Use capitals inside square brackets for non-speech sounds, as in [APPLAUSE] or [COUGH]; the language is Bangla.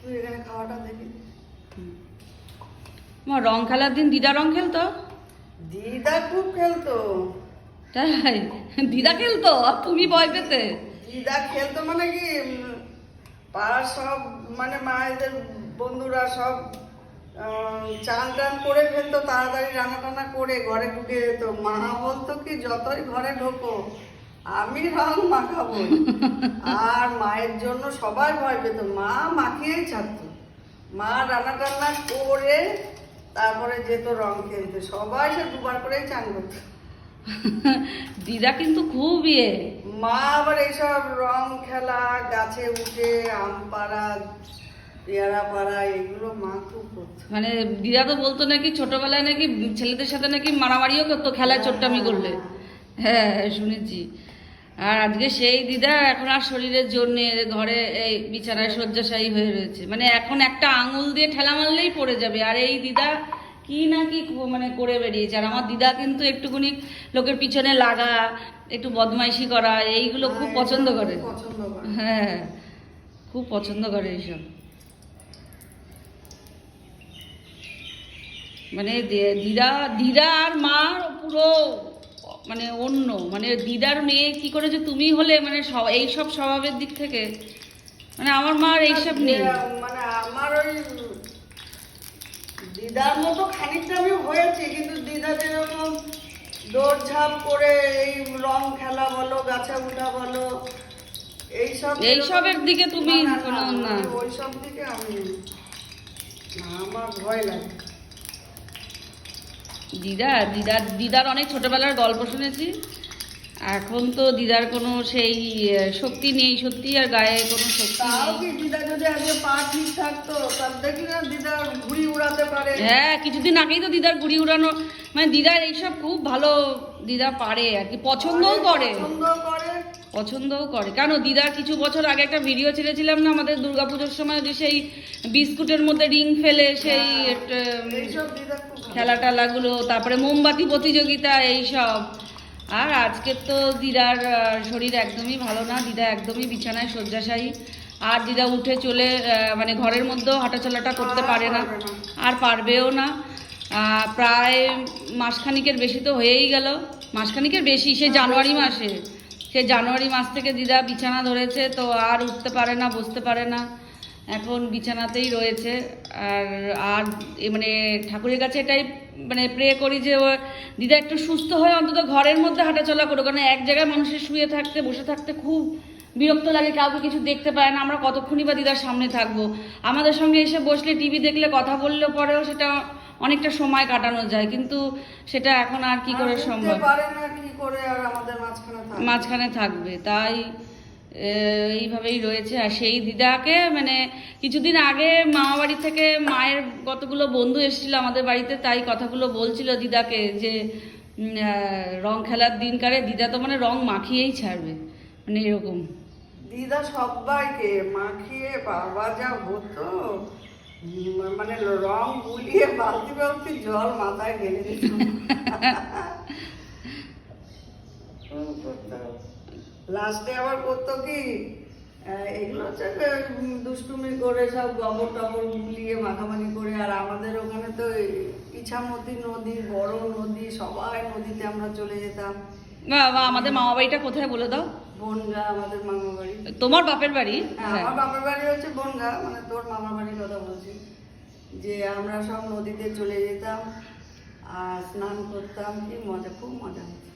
তুই এখানে খাওয়াটা দেখি। মা রং খেলার দিন দিদা রং খেলতো? দিদা খুব খেলতো। তাই? দিদা খেলতো? আর তুমি ভয় পেতে। দিদা খেলতো মানে কি পাড়ার সব মানে মায়েদের বন্ধুরা সব চান টান করে ফেলতো তাড়াতাড়ি রান্না টান্না করে ঘরে ঢুকে যেত। মা বলতো কি যতই ঘরে ঢোকো আমি রং মাখাবো আর মায়ের জন্য সবাই ভয় পেত। মা মাখিয়েই ছাড়তো। মা রান্না টান্না করে তারপরে যেত রং খেলতে। সবাই সে দুবার করেই চান করতো। দিদা কিন্তু খুব ইয়ে। মা আবার এইসব রং খেলা গাছে উঠে আম পাড়া পেয়ারা পাড়া এগুলো মা খুব করতো। মানে দিদা তো বলতো নাকি ছোটবেলায় নাকি ছেলেদের সাথে নাকি মারামারিও করতো খেলায় চোট্টামি করলে। হ্যাঁ শুনেছি। আর আজকে সেই দিদা এখন আর শরীরের জন্য ঘরে এই বিছানায় শয্যাশায়ী হয়ে রয়েছে। মানে এখন একটা আঙুল দিয়ে ঠেলা মারলেই পড়ে যাবে। আর এই দিদা কি না কি মানে করে বেরিয়েছে। আর আমার দিদা কিন্তু একটুখানি লোকের পিছনে লাগা একটু বদমাইশি করা এইগুলো খুব পছন্দ করে। খুব পছন্দ করে। হ্যাঁ খুব পছন্দ করে এইসব। মানে দিদা দিদা আর মার পুরো মানে অন্য মানে দিদার মেয়ে কি করে যে তুমি হলে মানে এই সব- স্বভাবের দিক থেকে? মানে আমার মার এইসব নেই। মানে আমার ওই দিদার মতো খানিকটা আমি হয়েছে কিন্তু দিদা যেরকম দৌড়ঝাঁপ করে এই রং খেলা বলো গাছে উঠা বলো এইসব এইসবের দিকে তুমি না, কোনো ওইসব দিকে আমি আমার ভয় লাগে। দিদা দিদার দিদার অনেক ছোটবেলার গল্প শুনেছি। এখন তো দিদার কোনো সেই শক্তি নেই সত্যি আর গায়ে কোনো শক্তি নেই। দিদা যদি আগে পা ঠিক থাকতো দেখি না দিদা ঘুড়ি উড়াতে পারে। হ্যাঁ কিছুদিন আগেই তো দিদার ঘুড়ি উড়ানো মানে দিদার এইসব খুব ভালো দিদা পারে আর কি পছন্দও করে। পছন্দও করে। কেন দিদার কিছু বছর আগে একটা ভিডিও ছেড়েছিলাম না আমাদের দুর্গাপুজোর সময় যে সেই বিস্কুটের মধ্যে রিং ফেলে সেই ভালো। খেলা টেলাগুলো তারপরে মোমবাতি প্রতিযোগিতা এইসব। আর আজকের তো দিদার শরীর একদমই ভালো না। দিদা একদমই বিছানায় শয্যাশায়ী। আর দিদা উঠে চলে মানে ঘরের মধ্যেও হাঁটাচলাটা করতে পারে না, আর পারবেও না। প্রায় মাসখানিকের বেশি তো হয়েই গেল। মাসখানিকের বেশি, সে জানুয়ারি মাসে। সে জানুয়ারি মাস থেকে দিদা বিছানা ধরেছে, তো আর উঠতে পারে না, বসতে পারে না। এখন বিছানাতেই রয়েছে। আর আর মানে ঠাকুরের কাছে এটাই মানে প্রে করি যে ও দিদা একটু সুস্থ হয়ে অন্তত ঘরের মধ্যে হাঁটাচলা করুক। কারণ এক জায়গায় মানুষের শুয়ে থাকতে বসে থাকতে খুব বিরক্ত লাগে কাউকে কিছু দেখতে পায় না। আমরা কতক্ষণই বা দিদার সামনে থাকব? আমাদের সঙ্গে এসে বসলে টিভি দেখলে কথা বললে পরেও সেটা অনেকটা সময় কাটানো যায়। কিন্তু সেটা এখন আর কি করে সম্ভব? পারে না কি করে আর আমাদের মাঝখানে থাকবে তাই এইভাবেই রয়েছে। আর সেই দিদাকে মানে কিছুদিন আগে মামা বাড়ি থেকে মায়ের কতগুলো বন্ধু এসেছিল আমাদের বাড়িতে তাই কথাগুলো বলছিল দিদাকে যে রং খেলার দিনকারে দিদা তো মানে রং মাখিয়েই ছাড়বে। মানে এরকম। দিদা সবাইকে মাখিয়ে বাবা যা হতো মানে রং গুলিয়ে বালতি বালতি জল মাথায় দিত। [LAUGHS] লাস্টে আবার করতো কি এগুলো হচ্ছে দুষ্টুমি করে সব গোবর টবর গুলিয়ে মাখামাখি করে আর আমাদের ওখানে তো ইছামতি নদী বড় নদী সবাই নদীতে আমরা চলে যেতাম। বা বা আমাদের মামা বাড়িটা কোথায় বলে দাও? বনগা আমাদের মামা বাড়ি। তোমার বাপের বাড়ি? হ্যাঁ, হ্যাঁ। আমার বাবার বাড়ি হচ্ছে বনগা মানে তোর মামার বাড়ির কথা বলছি। যে আমরা সব নদীতে চলে যেতাম আর স্নান করতাম কি মজা খুব মজা হতো।